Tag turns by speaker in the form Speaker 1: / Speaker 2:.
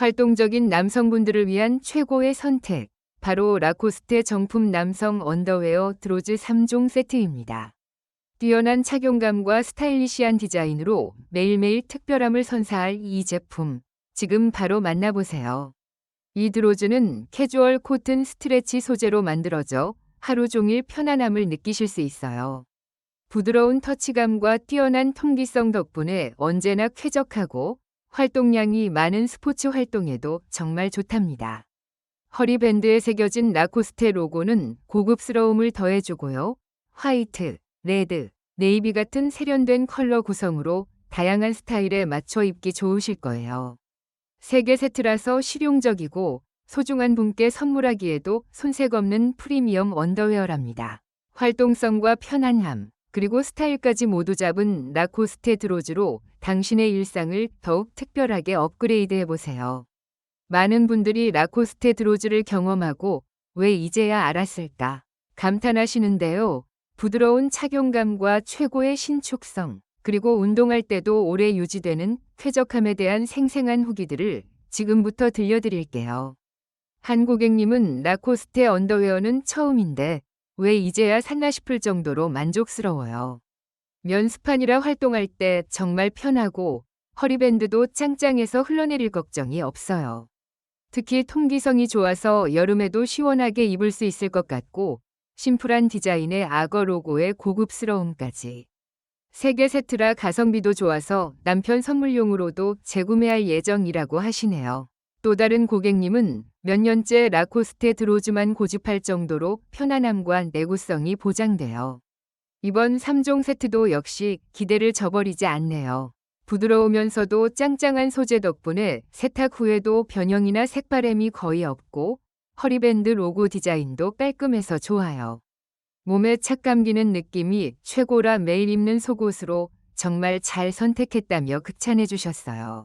Speaker 1: 활동적인 남성분들을 위한 최고의 선택. 바로 라코스테 정품 남성 언더웨어 드로즈 3종 세트입니다. 뛰어난 착용감과 스타일리시한 디자인으로 매일매일 특별함을 선사할 이 제품. 지금 바로 만나보세요. 이 드로즈는 캐주얼 코튼 스트레치 소재로 만들어져 하루 종일 편안함을 느끼실 수 있어요. 부드러운 터치감과 뛰어난 통기성 덕분에 언제나 쾌적하고 활동량이 많은 스포츠 활동에도 정말 좋답니다. 허리밴드에 새겨진 라코스테 로고는 고급스러움을 더해주고요. 화이트, 레드, 네이비 같은 세련된 컬러 구성으로 다양한 스타일에 맞춰 입기 좋으실 거예요. 세개 세트라서 실용적이고 소중한 분께 선물하기에도 손색 없는 프리미엄 언더웨어랍니다. 활동성과 편안함, 그리고 스타일까지 모두 잡은 라코스테 드로즈로 당신의 일상을 더욱 특별하게 업그레이드 해보세요. 많은 분들이 라코스테 드로즈를 경험하고 왜 이제야 알았을까 감탄하시는데요. 부드러운 착용감과 최고의 신축성, 그리고 운동할 때도 오래 유지되는 쾌적함에 대한 생생한 후기들을 지금부터 들려드릴게요. 한 고객님은 라코스테 언더웨어는 처음인데 왜 이제야 샀나 싶을 정도로 만족스러워요. 면스판이라 활동할 때 정말 편하고 허리밴드도 짱짱해서 흘러내릴 걱정이 없어요. 특히 통기성이 좋아서 여름에도 시원하게 입을 수 있을 것 같고 심플한 디자인의 악어 로고의 고급스러움까지. 세 개 세트라 가성비도 좋아서 남편 선물용으로도 재구매할 예정이라고 하시네요. 또 다른 고객님은 몇 년째 라코스테 드로즈만 고집할 정도로 편안함과 내구성이 보장돼요. 이번 3종 세트도 역시 기대를 저버리지 않네요. 부드러우면서도 짱짱한 소재 덕분에 세탁 후에도 변형이나 색바램이 거의 없고 허리밴드 로고 디자인도 깔끔해서 좋아요. 몸에 착 감기는 느낌이 최고라 매일 입는 속옷으로 정말 잘 선택했다며 극찬해 주셨어요.